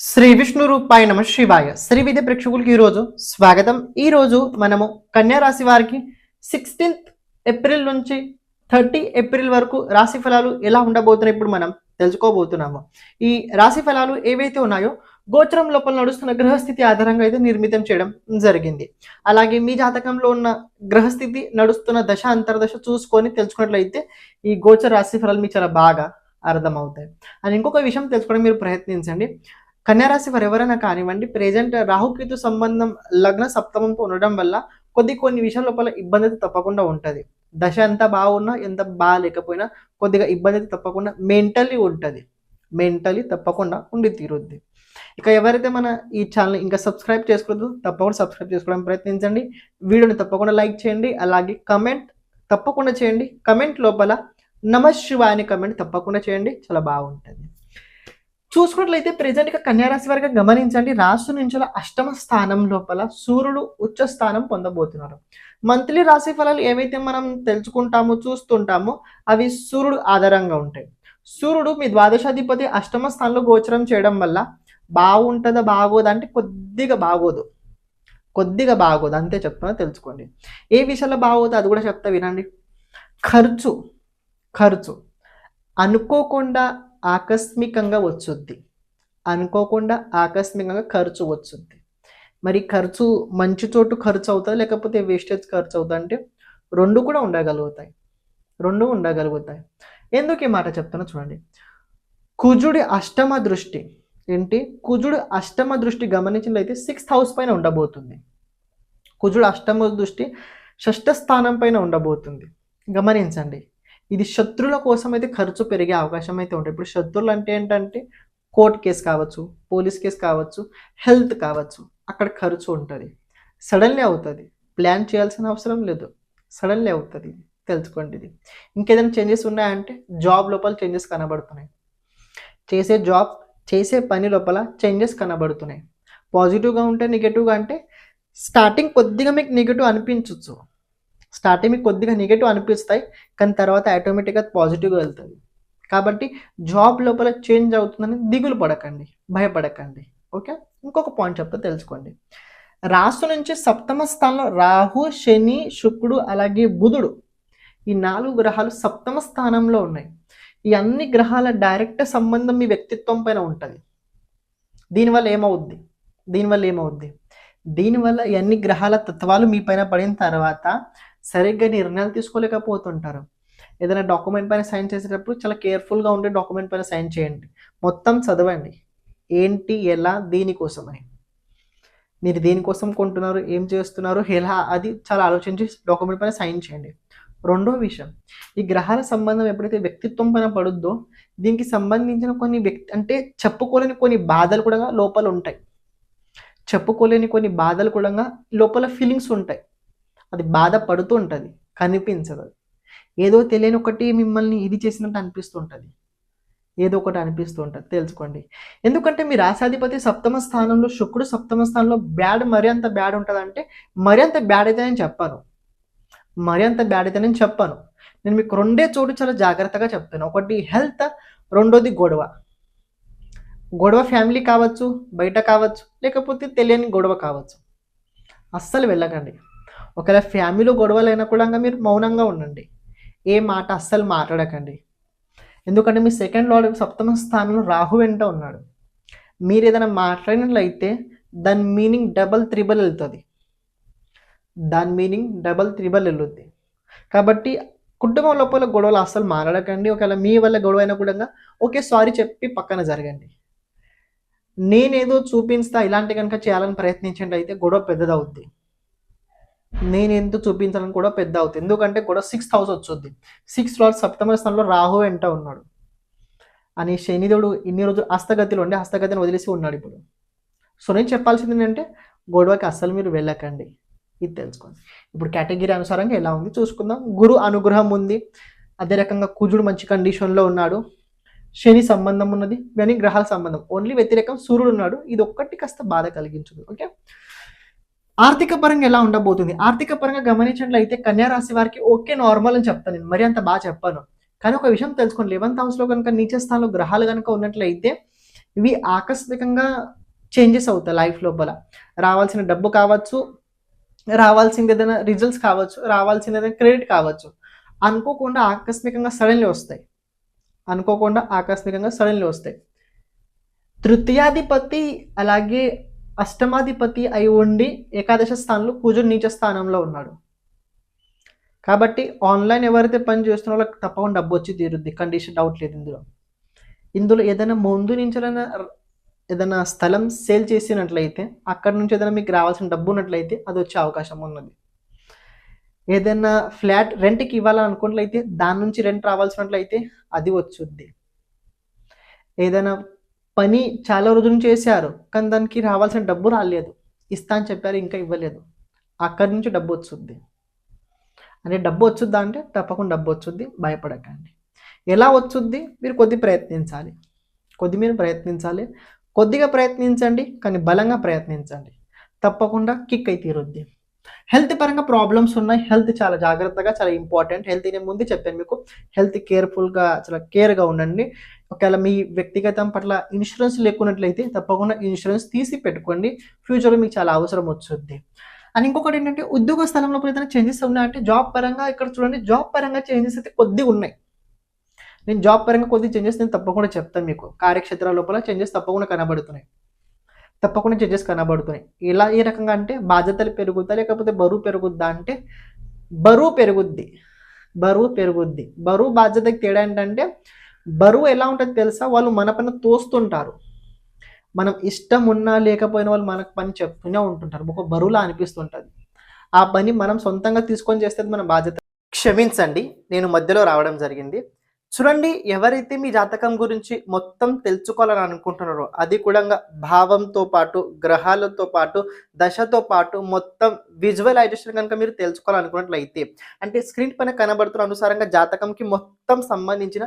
శ్రీ విష్ణు రూపాయ నమ శివాయ. శ్రీ విద్య ప్రేక్షకులకి ఈరోజు స్వాగతం. ఈ రోజు మనము కన్యా రాశి వారికి సిక్స్టీన్త్ ఏప్రిల్ నుంచి థర్టీ ఏప్రిల్ వరకు రాశి ఫలాలు ఎలా ఉండబోతున్నాయి ఇప్పుడు మనం తెలుసుకోబోతున్నాము. ఈ రాశి ఫలాలు ఏవైతే ఉన్నాయో గోచరం లోపల నడుస్తున్న గ్రహస్థితి ఆధారంగా అయితే నిర్మితం చేయడం జరిగింది. అలాగే మీ జాతకంలో ఉన్న గ్రహస్థితి నడుస్తున్న దశ అంతర్దశ చూసుకొని తెలుసుకున్నట్లయితే ఈ గోచర రాశి ఫలాలు మీకు చాలా బాగా అర్థమవుతాయి. అని ఇంకొక విషయం తెలుసుకోవడం మీరు ప్రయత్నించండి. కన్యారాశి వారు ఎవరైనా కానివ్వండి ప్రెజెంట్ రాహుకేతు సంబంధం లగ్న సప్తమంతో ఉండడం వల్ల కొద్ది కొన్ని విషయాల లోపల ఇబ్బంది అయితే తప్పకుండా ఉంటుంది. దశ ఎంత బాగున్నా ఎంత బాగాలేకపోయినా కొద్దిగా ఇబ్బంది అయితే తప్పకుండా మెంటలీ ఉంటుంది. మెంటలీ తప్పకుండా ఉండి తీరుద్ది. ఇక ఎవరైతే మన ఈ ఛానల్ ఇంకా సబ్స్క్రైబ్ చేసుకోవద్దు తప్పకుండా సబ్స్క్రైబ్ చేసుకోవడానికి ప్రయత్నించండి. వీడియోని తప్పకుండా లైక్ చేయండి. అలాగే కమెంట్ తప్పకుండా చేయండి. కమెంట్ లోపల నమ అని కమెంట్ తప్పకుండా చేయండి. చాలా బాగుంటుంది. చూసుకున్నట్లయితే ప్రజెంట్ ఇక కన్యారాశి వారిగా గమనించండి. రాశి నుంచి అష్టమ స్థానం లోపల సూర్యుడు ఉచ్చ స్థానం పొందబోతున్నారు. మంత్లీ రాశి ఫలాలు ఏవైతే మనం తెలుసుకుంటామో చూస్తుంటామో అవి సూర్యుడు ఆధారంగా ఉంటాయి. సూర్యుడు మీ ద్వాదశాధిపతి అష్టమ స్థానంలో గోచరం చేయడం వల్ల బాగుంటుందా బాగోదా అంటే కొద్దిగా బాగోదు. కొద్దిగా బాగోదు. అంతే చెప్తున్నా తెలుసుకోండి. ఏ విషయంలో బాగోదు అది కూడా చెప్తా వినండి. ఖర్చు ఖర్చు. అనుకోకుండా ఆకస్మికంగా వచ్చుద్ది. అనుకోకుండా ఆకస్మికంగా ఖర్చు వచ్చుద్ది. మరి ఖర్చు మంచి చోటు ఖర్చు అవుతుంది లేకపోతే వేస్టేజ్ ఖర్చు అవుతుంది అంటే రెండు కూడా ఉండగలుగుతాయి. రెండు ఉండగలుగుతాయి. ఎందుకు ఈ మాట చెప్తున్నా చూడండి. కుజుడి అష్టమ దృష్టి ఏంటి? కుజుడు అష్టమ దృష్టి గమనించినట్లయితే సిక్స్త్ హౌస్ పైన ఉండబోతుంది. కుజుడు అష్టమ దృష్టి షష్ఠ స్థానం పైన ఉండబోతుంది. గమనించండి. ఇది శత్రుల కోసం అయితే ఖర్చు పెరిగే అవకాశం అయితే ఉంటుంది. ఇప్పుడు శత్రులు అంటే ఏంటంటే కోర్ట్ కేసు కావచ్చు పోలీస్ కేసు కావచ్చు హెల్త్ కావచ్చు అక్కడ ఖర్చు ఉంటుంది. సడన్లీ అవుతుంది. ప్లాన్ చేయాల్సిన అవసరం లేదు. సడన్లీ అవుతుంది. ఇది తెలుసుకోండి ఇది. ఇంకేదైనా చేంజెస్ ఉన్నాయంటే జాబ్ లోపల చేంజెస్ కనబడుతున్నాయి. చేసే జాబ్ చేసే పని లోపల చేంజెస్ కనబడుతున్నాయి. పాజిటివ్గా ఉంటే నెగిటివ్గా అంటే స్టార్టింగ్ కొద్దిగా మీకు నెగిటివ్ అనిపించవచ్చు స్టార్టింగ్ మీకు కొద్దిగా నెగిటివ్ అనిపిస్తాయి కానీ తర్వాత ఆటోమేటిక్గా పాజిటివ్గా వెళ్తుంది. కాబట్టి జాబ్ లోపల చేంజ్ అవుతుందని దిగులు పడకండి భయపడకండి. ఓకే ఇంకొక పాయింట్ చెప్తా తెలుసుకోండి. రాసు నుంచి సప్తమ స్థానంలో రాహు శని శుక్రుడు అలాగే బుధుడు ఈ నాలుగు గ్రహాలు సప్తమ స్థానంలో ఉన్నాయి. ఈ అన్ని గ్రహాల డైరెక్ట్ సంబంధం మీ వ్యక్తిత్వం పైన ఉంటుంది. దీనివల్ల ఏమవుద్ది? దీనివల్ల ఏమవుద్ది? దీనివల్ల ఈ అన్ని గ్రహాల తత్వాలు మీ పైన పడిన తర్వాత సరిగ్గా నిర్ణయాలు తీసుకోలేకపోతుంటారు. ఏదైనా డాక్యుమెంట్ పైన సైన్ చేసేటప్పుడు చాలా కేర్ఫుల్గా ఉండే డాక్యుమెంట్ పైన సైన్ చేయండి. మొత్తం చదవండి. ఏంటి ఎలా దీనికోసమని మీరు దేనికోసం కొంటున్నారు ఏం చేస్తున్నారు ఎలా అది చాలా ఆలోచించి డాక్యుమెంట్ పైన సైన్ చేయండి. రెండో విషయం ఈ గ్రహాల సంబంధం ఎప్పుడైతే వ్యక్తిత్వం పైన పడుద్దో దీనికి సంబంధించిన కొన్ని వ్యక్తి అంటే చెప్పుకోలేని కొన్ని బాధలు కూడా లోపల ఉంటాయి. చెప్పుకోలేని కొన్ని బాధలు కూడా లోపల ఫీలింగ్స్ ఉంటాయి. అది బాధపడుతూ ఉంటుంది కనిపించదు. ఏదో తెలియని ఒకటి మిమ్మల్ని ఇది చేసినట్టు అనిపిస్తుంటుంది. ఏదో ఒకటి అనిపిస్తూ ఉంటుంది తెలుసుకోండి. ఎందుకంటే మీ రాశాధిపతి సప్తమ స్థానంలో శుక్రుడు సప్తమ స్థానంలో బ్యాడ్ మరి అంత బ్యాడ్ ఉంటుంది అంటే మరి అంత బ్యాడ్ అయితే నేను చెప్పాను. మరి అంత బ్యాడ్ అయితే నేను చెప్పాను. నేను మీకు రెండే చోటు చాలా జాగ్రత్తగా చెప్తాను. ఒకటి హెల్త్ రెండోది గొడవ. గొడవ ఫ్యామిలీ కావచ్చు బయట కావచ్చు లేకపోతే తెలియని గొడవ కావచ్చు. అస్సలు వెళ్ళకండి. ఒకవేళ ఫ్యామిలీలో గొడవలైనా కూడా మీరు మౌనంగా ఉండండి. ఏ మాట అస్సలు మాట్లాడకండి. ఎందుకంటే మీ సెకండ్ లార్డ్ సప్తమ స్థానంలో రాహు వెంట ఉన్నాడు. మీరు ఏదైనా మాట్లాడినట్లయితే దాని మీనింగ్ డబల్ త్రిబల్ వెళ్తుంది. దాని మీనింగ్ డబల్ త్రిబల్ వెళ్ళుద్ది. కాబట్టి కుటుంబం లోపల గొడవలు అస్సలు మాట్లాడకండి. ఒకవేళ మీ వల్ల గొడవ అయినా కూడా ఓకే సారీ చెప్పి పక్కన జరగండి. నేనేదో చూపిస్తా ఇలాంటి కనుక చేయాలని ప్రయత్నించండి అయితే గొడవ పెద్దదవుద్ది. నేను ఎందుకు చూపించాలని కూడా పెద్ద అవుతుంది ఎందుకంటే కూడా సిక్స్త్ హౌస్ వచ్చుద్ది. సిక్స్త్లో సప్తమ స్థానంలో రాహు వెంట ఉన్నాడు. అని శనిదేవుడు ఇన్ని రోజులు హస్తగతిలో ఉండి హస్తగతిని వదిలేసి ఉన్నాడు ఇప్పుడు. సో నేను చెప్పాల్సింది ఏంటంటే గొడవకి అస్సలు మీరు వెళ్ళకండి. ఇది తెలుసుకోండి. ఇప్పుడు కేటగిరీ అనుసారంగా ఎలా ఉంది చూసుకుందాం. గురు అనుగ్రహం ఉంది. అదే రకంగా కుజుడు మంచి కండిషన్లో ఉన్నాడు. శని సంబంధం ఉన్నది. ఇవన్నీ గ్రహాల సంబంధం. ఓన్లీ వ్యతిరేకం సూర్యుడు ఉన్నాడు. ఇది ఒక్కటి కాస్త బాధ కలిగించదు. ఓకే ఆర్థిక పరంగా ఎలా ఉండబోతుంది? ఆర్థిక పరంగా గమనించినట్లయితే కన్యా రాశి వారికి ఓకే నార్మల్ అని చెప్తాను నేను. మరి అంత బాగా చెప్పాను. కానీ ఒక విషయం తెలుసుకోండి. లెవెన్త్ హౌస్లో కనుక నీచ స్థానంలో గ్రహాలు కనుక ఉన్నట్లయితే ఇవి ఆకస్మికంగా చేంజెస్ అవుతాయి లైఫ్ లోపల. రావాల్సిన డబ్బు కావచ్చు రావాల్సింది ఏదైనా రిజల్ట్స్ కావచ్చు రావాల్సింది ఏదైనా క్రెడిట్ కావచ్చు. అనుకోకుండా ఆకస్మికంగా సడన్లీ వస్తాయి. అనుకోకుండా ఆకస్మికంగా సడన్లీ వస్తాయి. తృతీయాధిపతి అలాగే అష్టమాధిపతి అయి ఉండి ఏకాదశ స్థానంలో కుజుడు నీచ స్థానంలో ఉన్నాడు. కాబట్టి ఆన్లైన్ ఎవరైతే పని చేస్తున్నారో వాళ్ళకి తప్పకుండా డబ్బు వచ్చి తీరుద్ది. కండిషన్ డౌట్ లేదు ఇందులో. ఇందులో ఏదైనా ముందు నుంచి ఏదైనా ఏదైనా స్థలం సేల్ చేసినట్లయితే అక్కడ నుంచి ఏదైనా మీకు రావాల్సిన డబ్బు ఉన్నట్లయితే అది వచ్చే అవకాశం ఉన్నది. ఏదైనా ఫ్లాట్ రెంట్కి ఇవ్వాలనుకున్నట్లయితే దాని నుంచి రెంట్ రావాల్సినట్లయితే అది వచ్చుద్ది. ఏదైనా పని చాలా రోజులు చేశారు కానీ దానికి రావాల్సిన డబ్బు రాలేదు. ఇస్తా అని చెప్పారు ఇంకా ఇవ్వలేదు. అక్కడి నుంచి డబ్బు వచ్చుద్ది అంటే డబ్బు వచ్చుద్దా అంటే తప్పకుండా డబ్బు వచ్చుద్ది భయపడకండి. ఎలా వచ్చుద్ది మీరు కొద్ది ప్రయత్నించాలి. కొద్ది మీరు ప్రయత్నించాలి. కొద్దిగా ప్రయత్నించండి కానీ బలంగా ప్రయత్నించండి. తప్పకుండా కిక్ అయి తీరుద్ది. హెల్త్ పరంగా ప్రాబ్లమ్స్ ఉన్నాయి. హెల్త్ చాలా జాగ్రత్తగా చాలా ఇంపార్టెంట్ హెల్త్ నేను ముందు చెప్పాను మీకు. హెల్త్ కేర్ఫుల్గా చాలా కేర్గా ఉండండి. ఒకవేళ మీ వ్యక్తిగతం పట్ల ఇన్సూరెన్స్ లేకున్నట్లయితే తప్పకుండా ఇన్సూరెన్స్ తీసి పెట్టుకోండి. ఫ్యూచర్లో మీకు చాలా అవసరం వచ్చుద్ది అండ్ ఇంకొకటి ఏంటంటే ఉద్యోగ స్థలంలో ఏదైనా చేంజెస్ ఉన్నాయంటే జాబ్ పరంగా ఇక్కడ చూడండి జాబ్ పరంగా చేంజెస్ అయితే కొద్దిగా ఉన్నాయి. నేను జాబ్ పరంగా కొద్ది చేంజెస్ నేను తప్పకుండా చెప్తాను మీకు. కార్యక్షేత్రాల లోపల చేంజెస్ తప్పకుండా కనబడుతున్నాయి. తప్పకుండా చేంజెస్ కనబడుతున్నాయి. ఇలా ఏ రకంగా అంటే బాధ్యతలు పెరుగుతా లేకపోతే బరువు పెరుగుద్దా అంటే బరువు పెరుగుద్ది. బరువు పెరుగుద్ది. బరువు బాధ్యతకి తేడా ఏంటంటే బరువు ఎలా ఉంటుంది తెలుసా? వాళ్ళు మన పైన తోస్తుంటారు. మనం ఇష్టం ఉన్నా లేకపోయినా వాళ్ళు మనకు పని చెప్తూనే ఉంటుంటారు. ఒక బరువులా అనిపిస్తుంటుంది. ఆ పని మనం సొంతంగా తీసుకొని చేస్తే మన బాధ్యత. క్షమించండి నేను మధ్యలో రావడం జరిగింది. చూడండి ఎవరైతే మీ జాతకం గురించి మొత్తం తెలుసుకోవాలని అనుకుంటున్నారో అది కూడా భావంతో పాటు గ్రహాలతో పాటు దశతో పాటు మొత్తం విజువలైజేషన్ కనుక మీరు తెలుసుకోవాలనుకున్నట్లయితే అంటే స్క్రీన్ పైన కనబడుతున్న అనుసారంగా జాతకంకి మొత్తం సంబంధించిన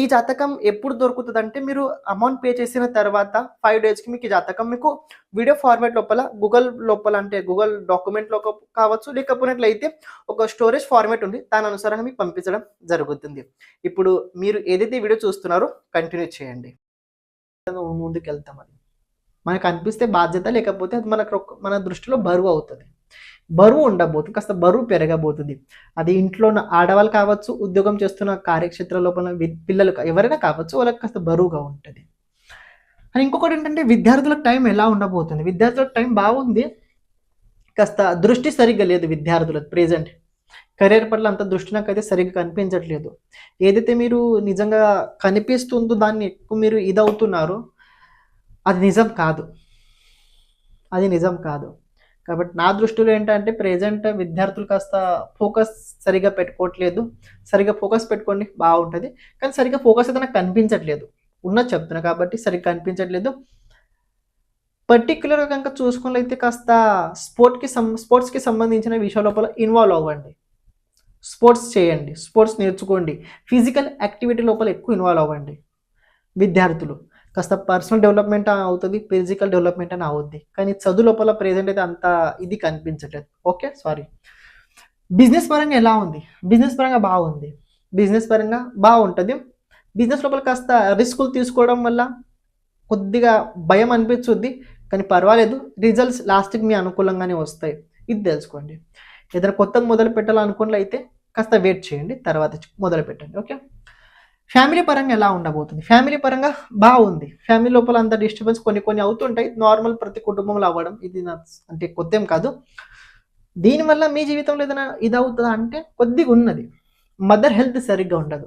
ఈ జాతకం ఎప్పుడు దొరుకుతుంది అంటే మీరు అమౌంట్ పే చేసిన తర్వాత ఫైవ్ డేస్కి మీకు ఈ జాతకం మీకు వీడియో ఫార్మాట్ లోపల గూగుల్ లోపల అంటే గూగుల్ డాక్యుమెంట్లో కావచ్చు లేకపోయినట్లయితే ఒక స్టోరేజ్ ఫార్మాట్ ఉంది. దాని అనుసారంగా మీకు పంపించడం జరుగుతుంది. ఇప్పుడు మీరు ఏదైతే వీడియో చూస్తున్నారో కంటిన్యూ చేయండి. ముందుకు వెళ్తాం అది. మనకు అనిపిస్తే బాధ్యత లేకపోతే అది మనకు మన దృష్టిలో బరువు అవుతుంది. బరువు ఉండబోతుంది కాస్త బరువు పెరగబోతుంది. అది ఇంట్లో ఉన్న ఆడవాళ్ళు కావచ్చు ఉద్యోగం చేస్తున్న కార్యక్షేత్ర లోపల వి- పిల్లలు ఎవరైనా కావచ్చు వాళ్ళకి కాస్త బరువుగా ఉంటుంది. అని ఇంకొకటి ఏంటంటే విద్యార్థులకు టైం ఎలా ఉండబోతుంది? విద్యార్థులకు టైం బాగుంది కాస్త దృష్టి సరిగ్గా లేదు విద్యార్థులకు ప్రెజెంట్. కెరీర్ పట్ల అంత దృష్టి నాకైతే సరిగ్గా కనిపించట్లేదు. ఏదైతే మీరు నిజంగా కనిపిస్తుందో దాన్ని ఎక్కువ మీరు ఇదవుతున్నారో అది నిజం కాదు. అది నిజం కాదు. కాబట్టి నా దృష్టిలో ఏంటంటే ప్రెజెంట్ విద్యార్థులు కాస్త ఫోకస్ సరిగా పెట్టుకోవట్లేదు. సరిగా ఫోకస్ పెట్టుకోండి బాగుంటుంది. కానీ సరిగా ఫోకస్ అయితే నాకు కనిపించట్లేదు. ఉన్నది చెప్తున్నా కాబట్టి సరిగ్గా కనిపించట్లేదు. పర్టిక్యులర్గా కనుక చూసుకున్నట్లయితే కాస్త స్పోర్ట్కి సం స్పోర్ట్స్కి సంబంధించిన విషయాల లోపల ఇన్వాల్వ్ అవ్వండి. స్పోర్ట్స్ చేయండి. స్పోర్ట్స్ నేర్చుకోండి. ఫిజికల్ యాక్టివిటీ లోపల ఎక్కువ ఇన్వాల్వ్ అవ్వండి. విద్యార్థులు. కాస్త పర్సనల్ డెవలప్మెంట్ అవుతుంది ఫిజికల్ డెవలప్మెంట్ అని అవుద్ది. కానీ చదువు లోపల ప్రెజెంట్ అయితే అంత ఇది కనిపించట్లేదు. ఓకే సారీ బిజినెస్ పరంగా ఎలా ఉంది? బిజినెస్ పరంగా బాగుంది. బిజినెస్ పరంగా బాగుంటుంది. బిజినెస్ లోపల కాస్త రిస్కులు తీసుకోవడం వల్ల కొద్దిగా భయం అనిపించుద్ది. కానీ పర్వాలేదు. రిజల్ట్స్ లాస్ట్కి మీ అనుకూలంగానే వస్తాయి. ఇది తెలుసుకోండి. ఏదైనా కొత్తగా మొదలు పెట్టాలనుకున్నట్లు అయితే కాస్త వెయిట్ చేయండి. తర్వాత మొదలు పెట్టండి ఓకే ఫ్యామిలీ పరంగా ఎలా ఉండబోతుంది? ఫ్యామిలీ పరంగా బాగుంది. ఫ్యామిలీ లోపల అంత డిస్టర్బెన్స్ కొన్ని కొన్ని అవుతుంటాయి. నార్మల్ ప్రతి కుటుంబంలో అవ్వడం ఇది అంటే కొత్త కాదు. దీనివల్ల మీ జీవితంలో ఏదైనా ఇది అవుతుందా అంటే కొద్దిగా ఉన్నది. మదర్ హెల్త్ సరిగ్గా ఉండదు.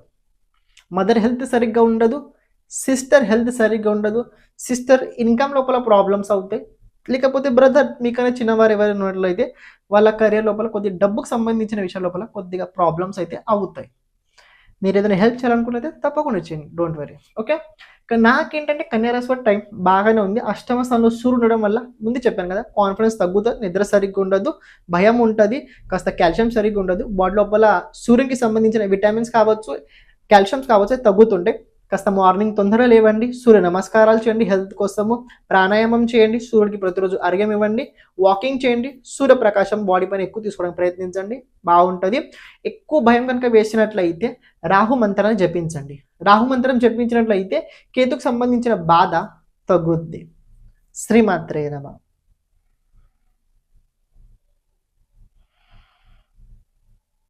మదర్ హెల్త్ సరిగ్గా ఉండదు. సిస్టర్ హెల్త్ సరిగ్గా ఉండదు. సిస్టర్ ఇన్కమ్ లోపల ప్రాబ్లమ్స్ అవుతాయి. లేకపోతే బ్రదర్ మీకన్నా చిన్నవారు ఎవరైనా ఉన్నట్లయితే వాళ్ళ కెరియర్ లోపల కొద్ది డబ్బుకు సంబంధించిన విషయాల లోపల కొద్దిగా ప్రాబ్లమ్స్ అయితే అవుతాయి. మీరు ఏదైనా హెల్ప్ చేయాలనుకున్నైతే తప్పకుండా చేయండి. డోంట్ వరీ ఓకే కానీ నాకేంటంటే కన్యారాశి వారి టైం బాగానే ఉంది. అష్టమ స్థానంలో సూర్యుడు ఉండడం వల్ల ముందు చెప్పాను కదా కాన్ఫిడెన్స్ తగ్గుతుంది నిద్ర సరిగ్గా ఉండదు భయం ఉంటుంది కాస్త కాల్షియం సరిగ్గా ఉండదు. బాడీ లోపల సూర్యునికి సంబంధించిన విటమిన్స్ కావచ్చు కాల్షియమ్స్ కావచ్చు తగ్గుతుంటాయి. కాస్త మార్నింగ్ తొందరగా లేవండి సూర్య నమస్కారాలు చేయండి హెల్త్ కోసము ప్రాణాయామం చేయండి సూర్యుడికి ప్రతిరోజు అర్ఘ్యం ఇవ్వండి వాకింగ్ చేయండి సూర్యప్రకాశం బాడీ పైన ఎక్కువ తీసుకోవడానికి ప్రయత్నించండి బాగుంటుంది. ఎక్కువ భయం కనుక వేసినట్లయితే రాహు మంత్రాన్ని జపించండి. రాహు మంత్రం జపించినట్లయితే కేతుకు సంబంధించిన బాధ తగ్గుద్ది. శ్రీమాత్రే నమ.